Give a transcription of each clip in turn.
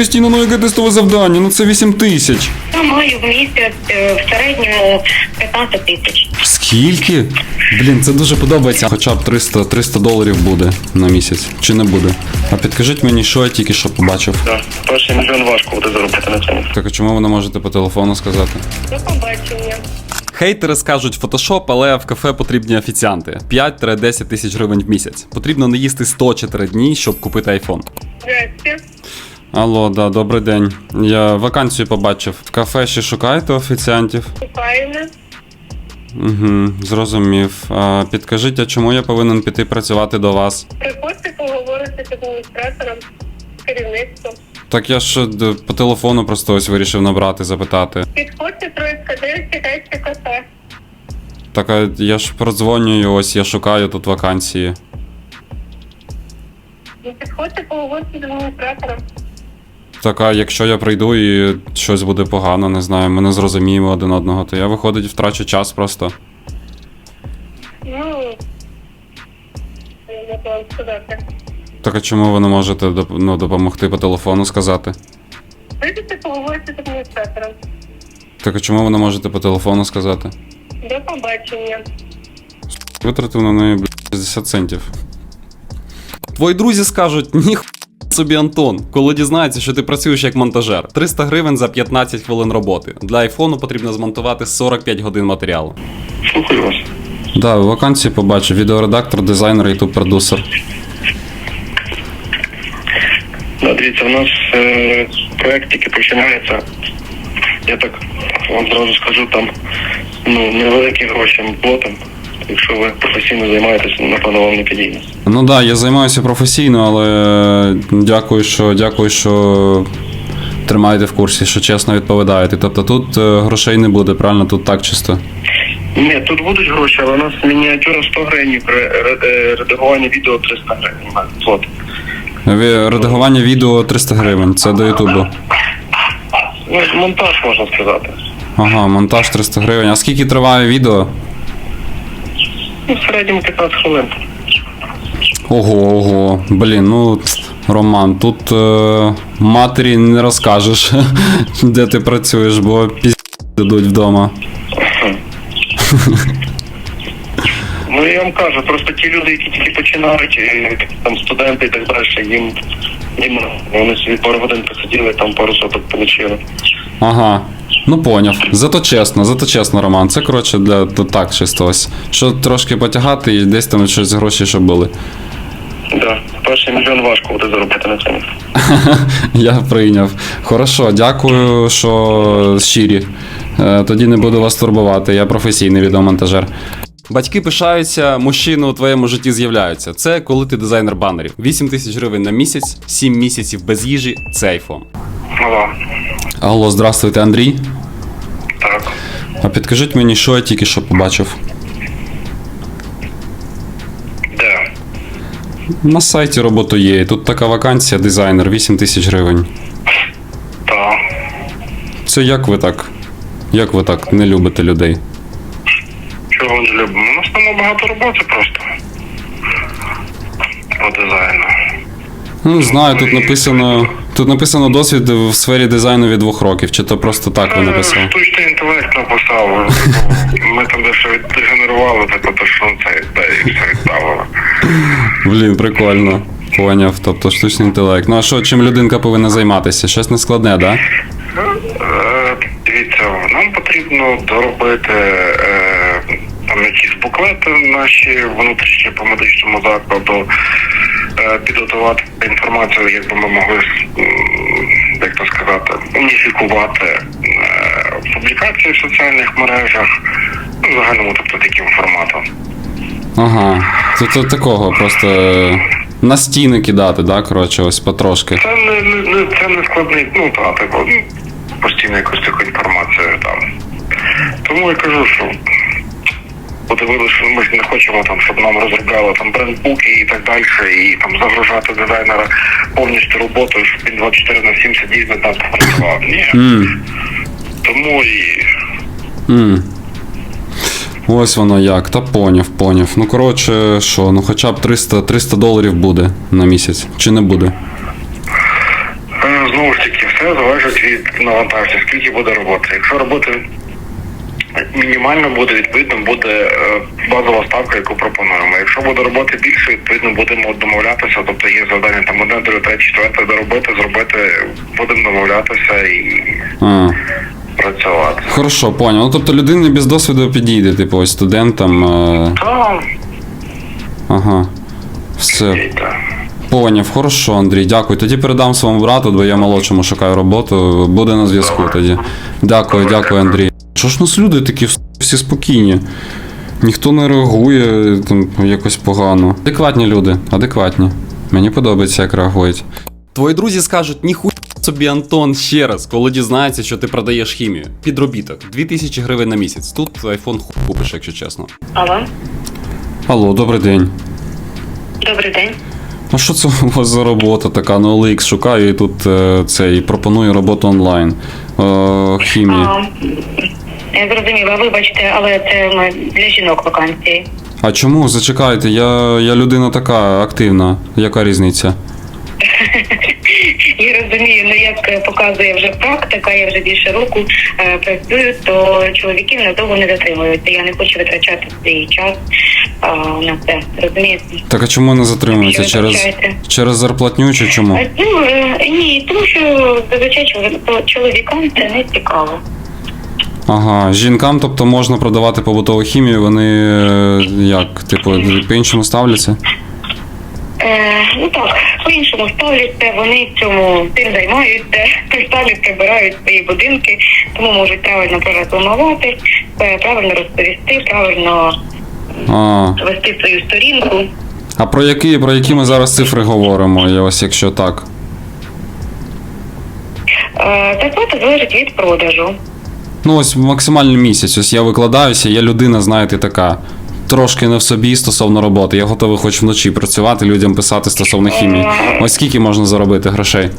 Крістіна, ну яке тестове завдання? Ну це 8 тисяч. Я маю в місяць е, в середньому 15 тисяч. Скільки? Блін, це дуже подобається. Хоча б 300, 300 доларів буде на місяць. Чи не буде? А підкажіть мені, що я тільки що побачив. Так, перший мільйон важко буде заробити на цьому. Так а чому ви не можете по телефону сказати? До побачення. Хейтери скажуть фотошоп, але в кафе потрібні офіціанти. 5-10 тисяч гривень в місяць. Потрібно не їсти 104 дні, щоб купити айфон. Здрасте. Алло, да, добрий день. Я вакансію побачив. В кафе ще шукаєте офіціантів? Шукаємо. Угу, зрозумів. А, підкажіть, а чому я повинен піти працювати до вас? Приходьте поговорити з адміністратором, з керівництвом. Так я ж д- по телефону просто ось вирішив набрати, запитати. Підходьте Троїцька 9, чекайте кафе. Так а я ж продзвонюю, ось я шукаю тут вакансії. Ну, Підходьте поговорити з адміністратором. Так, а якщо я прийду і щось буде погано, не знаю, ми не зрозуміємо один одного, то я виходить втрачу час просто. Ну, я можу сказати. Так а чому ви не можете ну, допомогти по телефону сказати? Вийдете поговорити з адміністратором. Так а чому ви не можете по телефону сказати? До побачення. Витратив на неї 60 центів. Твої друзі скажуть, ніхуя собі Антон, коли дізнаються, що ти працюєш як монтажер. 300 гривень за 15 хвилин роботи. Для айфону потрібно змонтувати 45 годин матеріалу. Слухаю вас. Да, вакансії побачив. Відеоредактор, дизайнер, ютуб продюсер. Да, дивіться, у нас е, проект тільки починається. Я так вам зразу скажу, там ну, невеликі гроші платимо. Якщо ви професійно займаєтеся, напевно, вам не підійде. Ну да, я займаюся професійно, але дякую, що дякую, що тримаєте в курсі, що чесно відповідаєте. Тобто тут е, грошей не буде, правильно? Тут так чисто. Ні, тут будуть гроші, але у нас мініатюра 100 гривень, е, редагування відео 300 гривень. Ві- Редагування відео 300 гривень, це до Ютубу. Ну, монтаж можна сказати. Ага, монтаж 300 гривень. А скільки триває відео? Ну, в середньому 15 хвилин. Ого, ого. Блін, ну Роман, тут е, матері не розкажеш, де ти працюєш, бо пізді дадуть вдома. Ну я вам кажу, просто ті люди, які тільки починають, там студенти і так далі, їм, їм вони собі пару годин посиділи, там пару соток отримали. Ага. Ну поняв. Зато чесно, зато чесно, Роман. Це коротше для так чисто ось. Що трошки потягати і десь там щось гроші, щоб були. Да. Перший мільйон важко буде заробити на цьому. Я прийняв. Хорошо, дякую, що щирі. Е, Тоді не буду вас турбувати, я професійний відеомонтажер. Батьки пишаються, мужчини у твоєму житті з'являються. Це коли ти дизайнер банерів. 8 тисяч гривень на місяць, 7 місяців без їжі це айфон. Алло. Алло, здравствуйте, Андрій. Так. А підкажіть мені, що я тільки що побачив. Де? На сайті роботу є. Тут така вакансія, дизайнер, 8 тисяч гривень. Так. Це як ви так? Як ви так не любите людей? Чого не любимо? У нас там багато роботи просто. По дизайну. Ну, не знаю, тут написано. Тут написано досвід в сфері дизайну від двох років, чи то просто так ви Е, написали? Штучний інтелект написав. Ми там дещо відгенерували, так от що це і все відправили. Блін, прикольно. Поняв, тобто штучний інтелект. Ну а що, чим людинка повинна займатися? Щось нескладне, да? Е, Дивіться, нам потрібно доробити е, там якісь буклети наші внутрішні по медичному закладу, підготувати інформацію, як би ми могли, як то сказати, уніфікувати е, публікації в соціальних мережах, ну, загальному, тобто таким форматом. Ага. Тобто такого просто е, на стіни кидати, да, коротше, ось потрошки. Це не, не, це не складний, ну та типу, ну, постійно якусь таку інформацію там. Тому я кажу, що подивилися, що ми ж не хочемо там, щоб нам розробляли там брендбуки і так далі, і там загружати дизайнера повністю роботою, щоб він 24 на 7 сидів над нас працював. Ні. Мм. Тому і Мм. Ось воно як, та поняв, поняв. Ну коротше, що, ну хоча б 300, 300 доларів буде на місяць, чи не буде? е, знову знову ж таки, все залежить від навантаження, скільки буде роботи. Якщо роботи мінімально буде, відповідно буде е, базова ставка, яку пропонуємо. Якщо буде роботи більше, відповідно будемо домовлятися. Тобто є завдання там одне, друге, третє, четверте доробити, зробити, будемо домовлятися і А. працювати. Хорошо, понял. Ну тобто людині без досвіду підійде, типу, ось студентам. Е... Ага. Все. Поняв, хорошо, Андрій, дякую. Тоді передам своєму брату, бо я молодшому шукаю роботу. Буде на зв'язку тоді. Дякую, дякую, Андрій. Що ж у нас люди такі всі спокійні? Ніхто не реагує там якось погано. Адекватні люди, адекватні. Мені подобається, як реагують. Твої друзі скажуть, ніхуя собі Антон ще раз, коли дізнається, що ти продаєш хімію. Підробіток. 2000 гривень на місяць. Тут айфон хуй купиш, якщо чесно. Алло, Алло, добрий день. добрий день. А що це у вас за робота така? На OLX шукаю і тут е, цей пропоную роботу онлайн. Е, хімії. А, я зрозуміла, вибачте, але це ми для жінок вакансії. А чому? Зачекайте, я, я людина така активна. Яка різниця? Я розумію, ну як показує вже практика, я вже більше року е, працюю, то чоловіків надовго не затримуються. Я не хочу витрачати свій час е, на це. Розумієте? Так а чому не затримується? Через, через зарплатню чи чому? А, Ну е, ні, тому що зазвичай чоловік- чоловікам це не цікаво. Ага, жінкам, тобто можна продавати побутову хімію, вони е, як, типу, по-іншому ставляться? Е, ну так, по-іншому ставляться, вони цьому тим займаються, самі прибирають свої будинки, тому можуть правильно прорекламувати, е, правильно розповісти, правильно А, вести свою сторінку. а про які, про які ми зараз цифри говоримо, я ось якщо так? Е, Зарплата залежить від продажу. Ну, ось максимальний місяць. Ось я викладаюся, я людина, знаєте, така. Трошки не в собі стосовно роботи. Я готовий хоч вночі працювати, людям писати стосовно хімії. Ось скільки можна заробити грошей?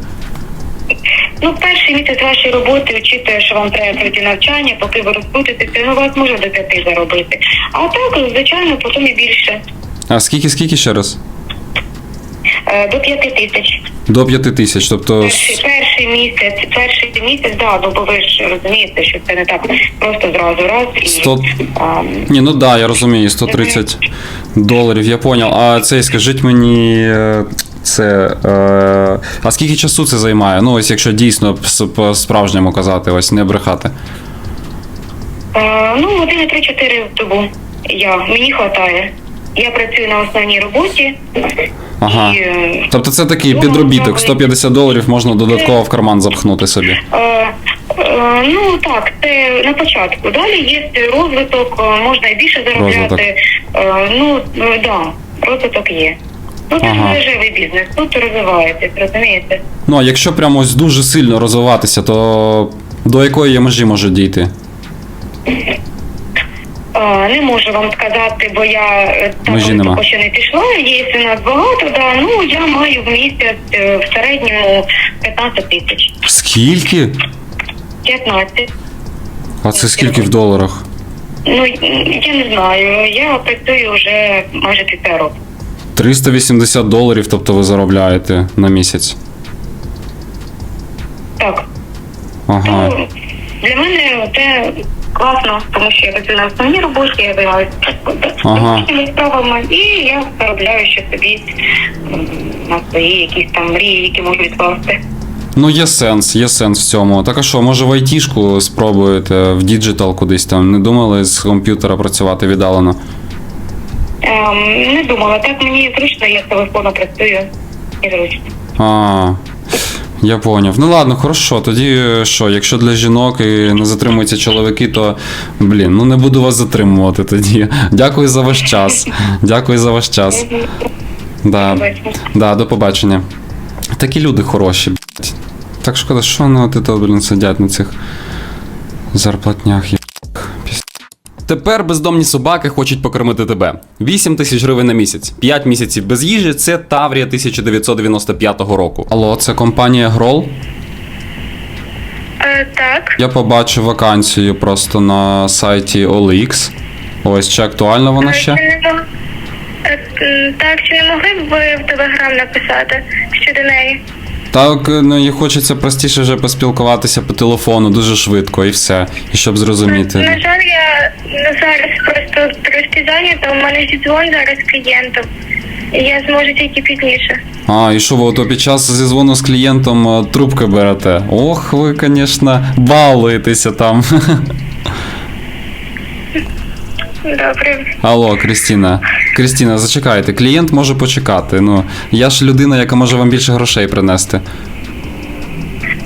Ну, перший місяць вашої роботи очікує, що вам треба пройти навчання, поки ви розкрутитеся, ну вас може до п'яти заробити. А так, звичайно, потім і більше. А скільки, скільки ще раз? Е, До п'яти тисяч. До п'яти тисяч. Тобто. Перший, перший місяць, перший місяць, да, ну бо ви ж розумієте, що це не так просто зразу раз і 100... а, Ні, ну да, я розумію, 130 доларів, я поняв. А цей, скажіть мені, е, це. Е... А скільки часу це займає? Ну, ось якщо дійсно по-справжньому казати, ось не брехати. е, ну години 3-4 в добу. Я мені хватає. Я працюю на основній роботі. Ага. І, е, Тобто це такий ну, підробіток, можна 150 доларів можна додатково в карман запхнути собі. Е, е, ну так, це на початку. Далі є розвиток, можна і більше Розвиток. заробляти. Е, ну да, розвиток є. Ну це Ага. ж мережевий бізнес, тут розвиваєтесь, розумієте? Ну, а якщо прямо ось дуже сильно розвиватися, то до якої я межі може дійти? Не можу вам сказати, бо я е, Межі нема. ще не пішла. Є у нас багато, да. Ну я маю в місяць е, в середньому 15 тисяч. Скільки? 15. А це скільки в доларах? Ну я не знаю. Я працюю вже майже півтора року. 380 доларів, тобто ви заробляєте на місяць. Так. Ага. Ну, для мене це класно, тому що я працюю на основній роботі, я займаюся Ага. справами, і я заробляю ще собі на свої якісь там мрії, які можу відкласти. Ну, є сенс, є сенс в цьому. Так а що, може в айтішку спробуєте, в діджитал кудись там? Не думали з комп'ютера працювати віддалено? Ем, не думала, так мені зручно, я з телефону працюю і зручно. А, я поняв. Ну ладно, хорошо. Тоді е, що, якщо для жінок і не затримуються чоловіки, то блін, ну не буду вас затримувати тоді. Дякую за ваш час. Дякую за ваш час. Да, да, до побачення. Такі люди хороші, блять. Так шкода, що вони от блін, сидять на цих зарплатнях. Тепер бездомні собаки хочуть покормити тебе. 8 тисяч гривень на місяць. 5 місяців без їжі це Таврія 1995 року. Алло, це компанія Грол. Е, так. Я побачив вакансію просто на сайті OLX. Ось чи актуальна вона ще? Так, чи не могли б ви в телеграм написати щодо неї? Так, ну і хочеться простіше вже поспілкуватися по телефону дуже швидко і все. І щоб На зрозуміти. жаль, я на зараз просто трошки зайнята. У мене зідзвон зараз клієнтом. І я зможу тільки пізніше. А, і що ви ото під час зізвону з клієнтом е, трубки берете? Ох, ви, звісно, балуєтеся там. Добре. Алло, Крістіна. Крістіна, зачекайте, клієнт може почекати. Ну, я ж людина, яка може вам більше грошей принести.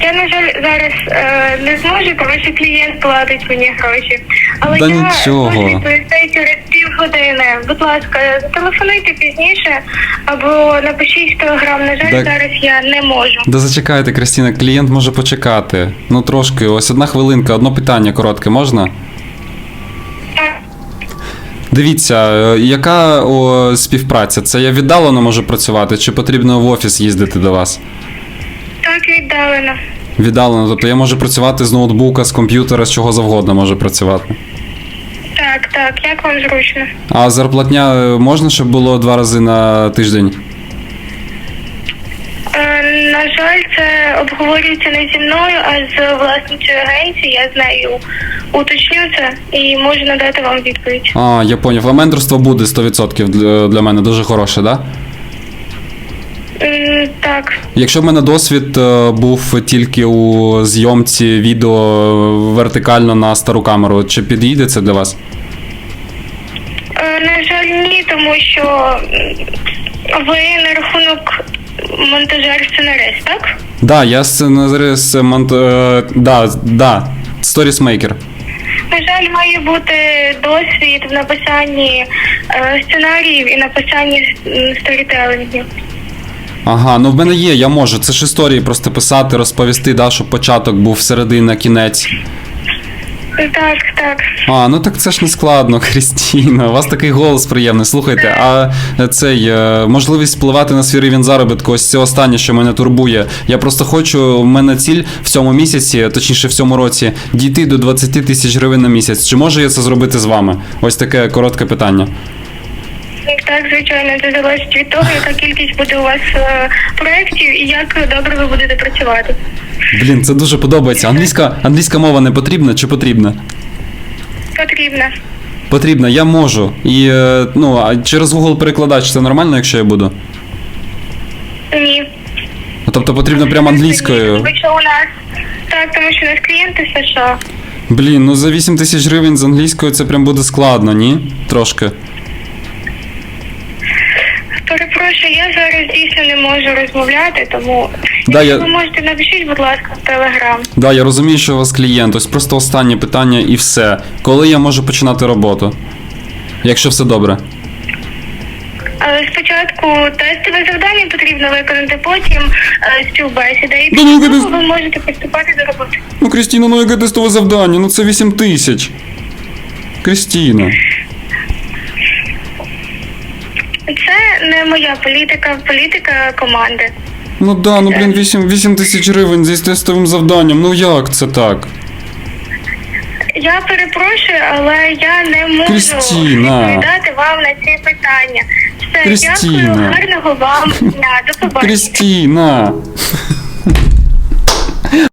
Я, на жаль, зараз е, не зможу, тому що клієнт платить мені гроші. Але Да я нічого. зможу відповісти через півгодини. Будь ласка, зателефонуйте пізніше або напишіть в телеграм. На жаль, Так. зараз я не можу. Да зачекайте, Крістіна, клієнт може почекати. Ну трошки, ось одна хвилинка, одне питання коротке, можна? Дивіться, е, яка о, співпраця? Це я віддалено можу працювати, чи потрібно в офіс їздити до вас? Так віддалено. Віддалено, тобто я можу працювати з ноутбука, з комп'ютера, з чого завгодно можу працювати. Так, так, як вам зручно. А зарплатня е, можна, щоб було два рази на тиждень? Е, на жаль, це обговорюється не зі мною, а з власницею агенції. Я з нею уточню це і можу надати вам відповідь. А, я поняв. А менторство буде 100% для, для мене дуже хороше, да? М, Так, Якщо в мене досвід е, був тільки у зйомці відео вертикально на стару камеру, чи підійде це для вас? Е, на жаль, ні, тому що м, ви на рахунок монтажер сценарист, так? Да, я сценарист монт... е, да, да, сторісмейкер. На жаль, має бути досвід в написанні е, сценаріїв і написанні сторітелінгів. Ага, ну в мене є, я можу. Це ж історії просто писати, розповісти, да, щоб початок був середина, кінець. Так, так. А, ну так це ж не складно, Крістіна. У вас такий голос приємний. Слухайте, а цей е, можливість впливати на свій рівень заробітку, ось це останнє, що мене турбує. Я просто хочу, в мене ціль в цьому місяці, точніше в цьому році, дійти до 20 тисяч гривень на місяць. Чи можу я це зробити з вами? Ось таке коротке питання. Так, звичайно, це залежить від того, яка кількість буде у вас е, проєктів і як добре ви будете працювати. Блін, це дуже подобається. Англійська, англійська мова не потрібна чи потрібна? Потрібно. Потрібна, я можу. І е, ну, а через Google перекладач це нормально, якщо я буду? Ні. Ну, Тобто потрібно прямо англійською. Ви що у нас? Так, тому що у нас клієнти з США. Блін, ну за 8 тисяч гривень з англійською це прям буде складно, ні? Трошки. Перепрошую, я зараз дійсно не можу розмовляти, тому Да, якщо я- ви можете напишіть, будь ласка, в телеграм. Да, я розумію, що у вас клієнт. Ось просто останнє питання і все. Коли я можу починати роботу? Якщо все добре. Але спочатку тестове завдання потрібно виконати, потім е, співбесіда. І Да ну, після ви того ви можете приступати до роботи. Ну, Крістіна, ну яке тестове завдання? Ну це 8 тисяч. Крістіна. Це не моя політика, політика команди. Ну да, ну блін, 8, 8 тисяч гривень зі тестовим завданням. Ну як це так? Я перепрошую, але я не можу Крістіна. відповідати вам на ці питання. Все, Крістіна. дякую, гарного вам дня. До побачення. Крістіна.